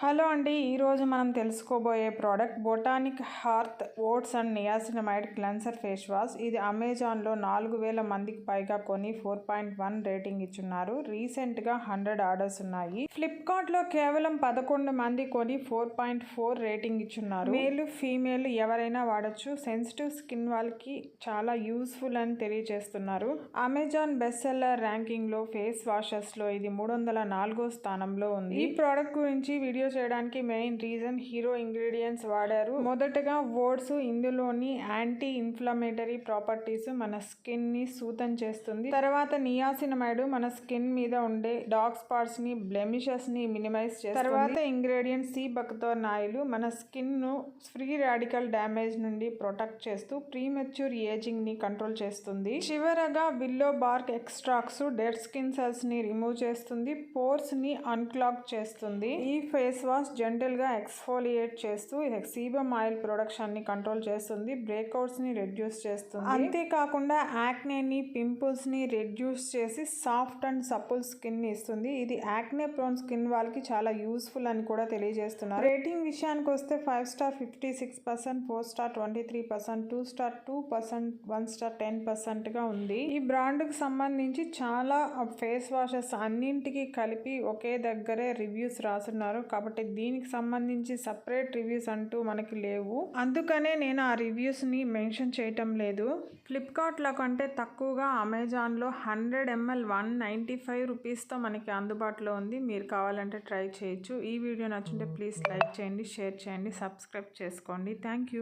Hello అండి ఈరోజు మనం తెలుసుకోబోయే product Botanic Hearth oats and niacinamide cleanser face wash. ఇది అమెజాన్లో నాలుగు వేల మందికి పైగా కొని ఫోర్ పాయింట్ వన్ రేటింగ్ ఇచ్చున్నారు. రీసెంట్గా హండ్రెడ్ ఆర్డర్స్ ఉన్నాయి. ఫ్లిప్కార్ట్లో కేవలం పదకొండు మంది కొని ఫోర్ పాయింట్ ఫోర్ రేటింగ్ ఇచ్చున్నారు. మేలు ఫీమేల్ ఎవరైనా వాడచ్చు. సెన్సిటివ్ స్కిన్ వాళ్ళకి చాలా యూస్ఫుల్ అని తెలియజేస్తున్నారు. అమెజాన్ బెస్ట్ సెల్లర్ ర్యాంకింగ్లో ఫేస్ వాషెస్లో ఇది మూడు వందల నాలుగో స్థానంలో ఉంది. ఈ ప్రోడక్ట్ గురించి వీడియో చేయడానికి మెయిన్ రీజన్ హీరో ఇంగ్రీడియంట్స్ వాడారు. మొదటగా ఓట్స్ ఇందులోని యాంటీ ఇన్ఫ్లమేటరీ ప్రాపర్టీస్ మన స్కిన్ని సూతం చేస్తుంది. తర్వాత నియాసినమైడ్ మన స్కిన్ మీద ఉండే డార్క్ స్పాట్స్ని బ్లెమిషెస్ని మినిమైజ్ చేస్తుంది. తర్వాత ఇంగ్రీడియంట్ సి బక్తోర్ నాయిలు మన స్కిన్ను ఫ్రీ రాడికల్ డ్యామేజ్ నుండి ప్రొటెక్ట్ చేస్తూ ప్రీమెచ్యూర్ ఏజింగ్ని కంట్రోల్ చేస్తుంది. చివరగా willow bark extracts dead skin సెల్స్ని remove చేస్తుంది. పోర్స్ని అన్క్లాక్ చేస్తుంది. ఈ ఫేస్ ఫేస్ వాష్ జెంటల్గా ఎక్స్ఫోలియేట్ చేస్తూ సీబమ్ ఆయిల్ ప్రొడక్షన్ని కంట్రోల్ చేస్తుంది బ్రేక్అవుట్స్ని రెడ్యూస్ చేస్తుంది. అంతేకాకుండా యాక్నేని పింపుల్స్ని పింపుల్స్ని రెడ్యూస్ చేసి సాఫ్ట్ అండ్ సపుల్ స్కిన్ని ఇస్తుంది. ఇది యాక్నే ప్రోన్ స్కిన్ వాళ్ళకి చాలా యూస్ఫుల్ అని కూడా తెలియజేస్తున్నారు. రేటింగ్ విషయానికి వస్తే five star fifty six percent four star twenty three percent two star two percent one star ten పర్సెంట్గా ఉంది. ఈ బ్రాండ్కి సంబంధించి చాలా ఫేస్ వాషెస్ అన్నింటికి కలిపి ఒకే దగ్గరే రివ్యూస్ రాసున్నారు కాబట్టి దీనికి సంబంధించి సపరేట్ రివ్యూస్ అంటూ మనకి లేవు. అందుకనే నేను ఆ రివ్యూస్ని మెన్షన్ చేయటం లేదు. ఫ్లిప్కార్ట్లో కంటే తక్కువగా అమెజాన్లో hundred ML one ninety five రూపీస్తో మనకి అందుబాటులో ఉంది. మీరు కావాలంటే ట్రై చేయొచ్చు. ఈ వీడియో నచ్చుంటే ప్లీజ్ లైక్ చేయండి షేర్ చేయండి సబ్స్క్రైబ్ చేసుకోండి. Thank you.